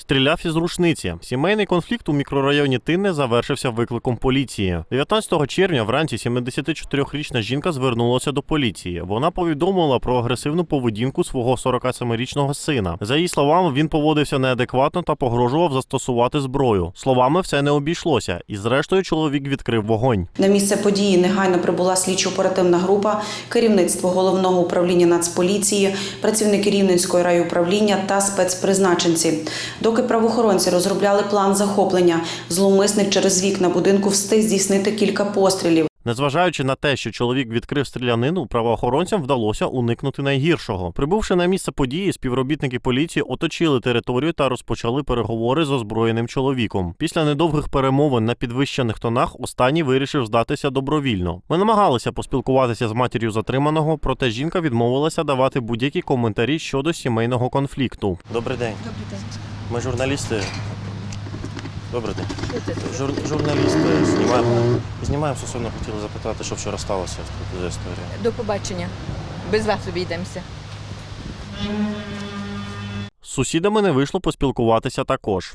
Стріляв із рушниці. Сімейний конфлікт у мікрорайоні Тинне завершився викликом поліції. 19 червня вранці 74-річна жінка звернулася до поліції. Вона повідомила про агресивну поведінку свого 47-річного сина. За її словами, він поводився неадекватно та погрожував застосувати зброю. Словами все не обійшлося, і зрештою чоловік відкрив вогонь. На місце події негайно прибула слідчо-оперативна група, керівництво головного управління Нацполіції, працівники Рівненської райуправління та спецпризначенці. Доки правоохоронці розробляли план захоплення, зловмисник через вікна будинку встиг здійснити кілька пострілів. Незважаючи на те, що чоловік відкрив стрілянину, правоохоронцям вдалося уникнути найгіршого. Прибувши на місце події, співробітники поліції оточили територію та розпочали переговори з озброєним чоловіком. Після недовгих перемовин на підвищених тонах останній вирішив здатися добровільно. Ми намагалися поспілкуватися з матір'ю затриманого, проте жінка відмовилася давати будь-які коментарі щодо сімейного конфлікту. Добрий день. Добрий день. Ми журналісти. Добрий день. Жур, журналісти знімаємо. Знімаємо стосовно хотіли запитати, що вчора сталося з за історія. До побачення. Без вас обійдемося. З сусідами не вийшло поспілкуватися також.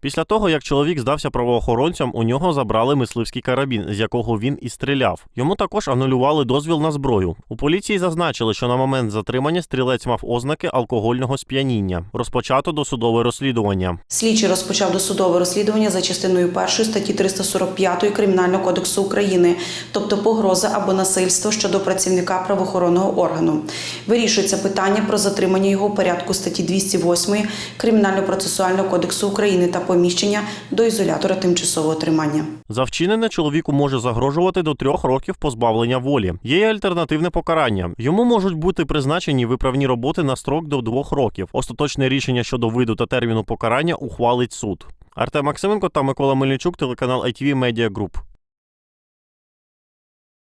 Після того, як чоловік здався правоохоронцям, у нього забрали мисливський карабін, з якого він і стріляв. Йому також анулювали дозвіл на зброю. У поліції зазначили, що на момент затримання стрілець мав ознаки алкогольного сп'яніння. Розпочато досудове розслідування. Слідчий розпочав досудове розслідування за частиною 1 статті 345 Кримінального кодексу України, тобто погроза або насильство щодо працівника правоохоронного органу. Вирішується питання про затримання його у порядку статті 208 Кримінального процесуального кодексу України та поміщення до ізолятора тимчасового тримання. За вчинене чоловіку може загрожувати до трьох років позбавлення волі. Є й альтернативне покарання. Йому можуть бути призначені виправні роботи на строк до двох років. Остаточне рішення щодо виду та терміну покарання ухвалить суд. Артем Максименко та Микола Мельничук, телеканал ITV Media Group.